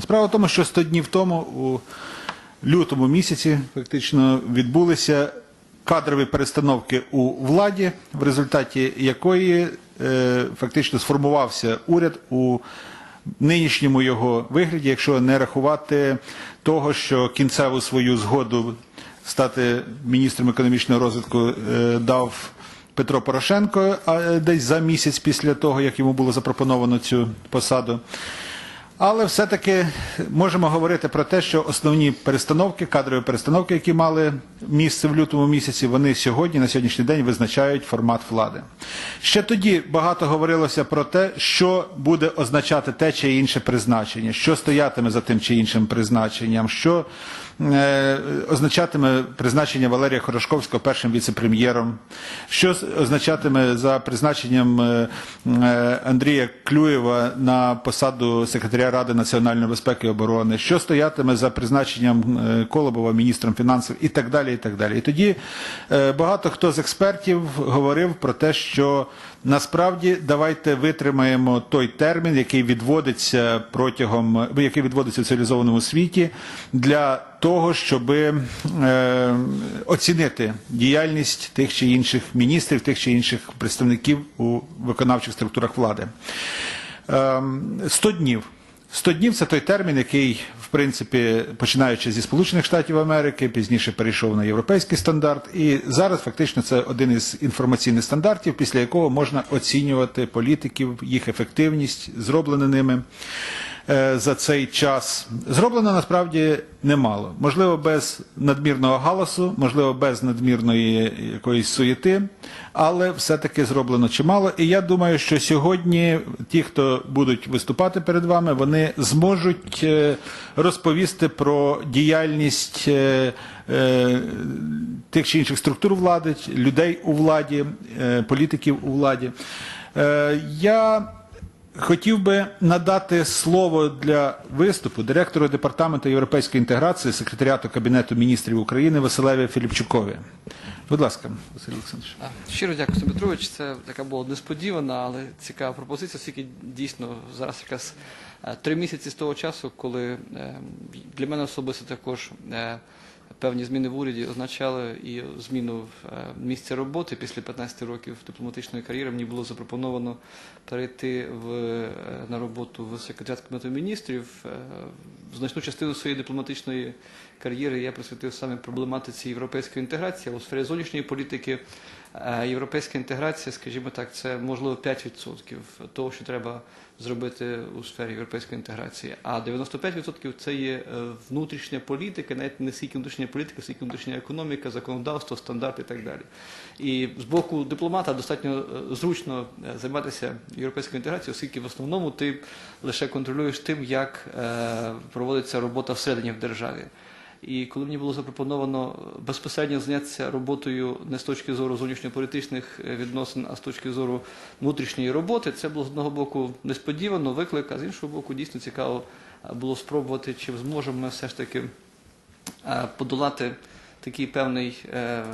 Справа в тому, що 100 днів тому, у лютому місяці, фактично відбулися кадрові перестановки у владі, в результаті якої е, фактично сформувався уряд у нинішньому його вигляді, якщо не рахувати того, що кінцеву свою згоду стати міністром економічного розвитку е, дав Петро Порошенко а, е, десь за місяць після того, як йому було запропоновано цю посаду. Але все-таки можемо говорити про те, що основні перестановки, кадрові перестановки, які мали місце в лютому місяці, вони сьогодні, на сьогоднішній день, визначають формат влади. Ще тоді багато говорилося про те, що буде означати те чи інше призначення, що стоятиме за тим чи іншим призначенням, що е, означатиме призначення Валерія Хорошковського першим віце-прем'єром, що означатиме за призначенням е, е, Андрія Клюєва на посаду секретаря Ради національної безпеки і оборони, що стоятиме за призначенням е, Колобова міністром фінансів і так далі. І так далі. І тоді е, багато хто з експертів говорив про те, що насправді давайте витримаємо той термін, який відводиться протягом який відводиться в цивілізованому світі для того, щоб е, оцінити діяльність тих чи інших міністрів, тих чи інших представників у виконавчих структурах влади. Ем, 100 днів. 100 днів це той термін, який, в принципі, починаючи зі Сполучених Штатів Америки, пізніше перейшов на європейський стандарт. І зараз фактично це один із інформаційних стандартів, після якого можна оцінювати політиків, їх ефективність, зроблене ними за цей час. Зроблено насправді немало. Можливо, без надмірного галасу, можливо, без надмірної якоїсь суєти, але все-таки зроблено чимало. І я думаю, що сьогодні ті, хто будуть виступати перед вами, вони зможуть е, розповісти про діяльність е, е, тих чи інших структур влади, людей у владі, е, політиків у владі. Е, Я Хотів би надати слово для виступу директору департаменту європейської інтеграції секретаріату Кабінету міністрів України Василеві Філіпчукові. Будь ласка, Василь Олександрович. Щиро дякую, Петрович. Це така була несподівана, але цікава пропозиція, оскільки дійсно зараз якраз е, три місяці з того часу, коли е, для мене особисто також е, певні зміни в уряді означали і зміну в місці місця роботи після 15 років дипломатичної кар'єри. Мені було запропоновано перейти в, е, на роботу в секретаріат Кабінету міністрів. Е, Значну частину своєї дипломатичної кар'єри я присвятив саме проблематиці європейської інтеграції, а у сфері зовнішньої політики е, європейська інтеграція, скажімо так, це можливо 5% того, що треба зробити у сфері європейської інтеграції. А 95% це є е, внутрішня політика, навіть не стільки внутрішня політика, скільки внутрішня економіка, законодавство, стандарти і так далі. І з боку дипломата достатньо е, зручно займатися європейською інтеграцією, оскільки в основному ти лише контролюєш тим, як проводиться робота всередині в державі. І коли мені було запропоновано безпосередньо зайнятися роботою не з точки зору зовнішньополітичних е, відносин, а з точки зору внутрішньої роботи, це було з одного боку несподівано, виклик, а з іншого боку, дійсно цікаво е, було спробувати, чи зможемо ми все ж таки е, подолати такий певний е, е,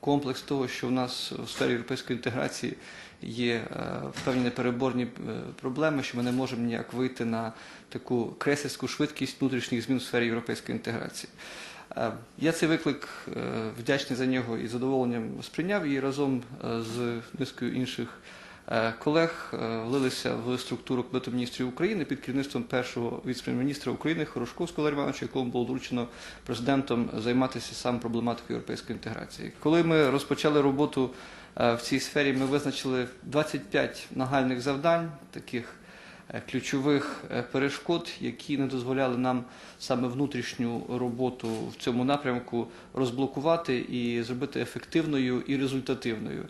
комплекс того, що в нас у сфері європейської інтеграції є е, певні непереборні проблеми, що ми не можемо ніяк вийти на таку кресельську швидкість внутрішніх змін у сфері європейської інтеграції. Я цей виклик вдячний за нього і задоволенням сприйняв і разом з низкою інших колег е, влилися в структуру Кабінету міністрів України під керівництвом першого віце-прем'єр-міністра України Хорошковського Івановича, якому було доручено президентом займатися саме проблематикою європейської інтеграції. Коли ми розпочали роботу е, в цій сфері, ми визначили 25 нагальних завдань, таких е, ключових е, перешкод, які не дозволяли нам саме внутрішню роботу в цьому напрямку розблокувати і зробити ефективною і результативною.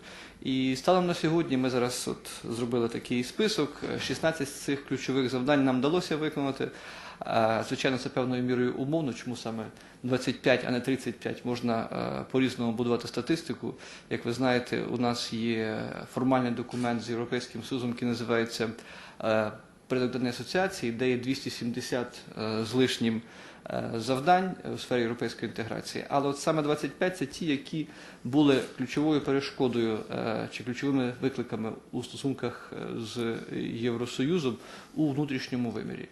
І станом на сьогодні ми зараз от зробили такий список. Е, 16 з цих ключових завдань нам вдалося виконати. Звичайно, це певною мірою умовно, чому саме 25, а не 35, можна е, по-різному будувати статистику. Як ви знаєте, у нас є формальний документ з Європейським Союзом, який називається е, асоціації, де є 270 е, з лишнім завдань у сфері європейської інтеграції. Але от саме 25 – це ті, які були ключовою перешкодою е, чи ключовими викликами у стосунках е, з Євросоюзом у внутрішньому вимірі.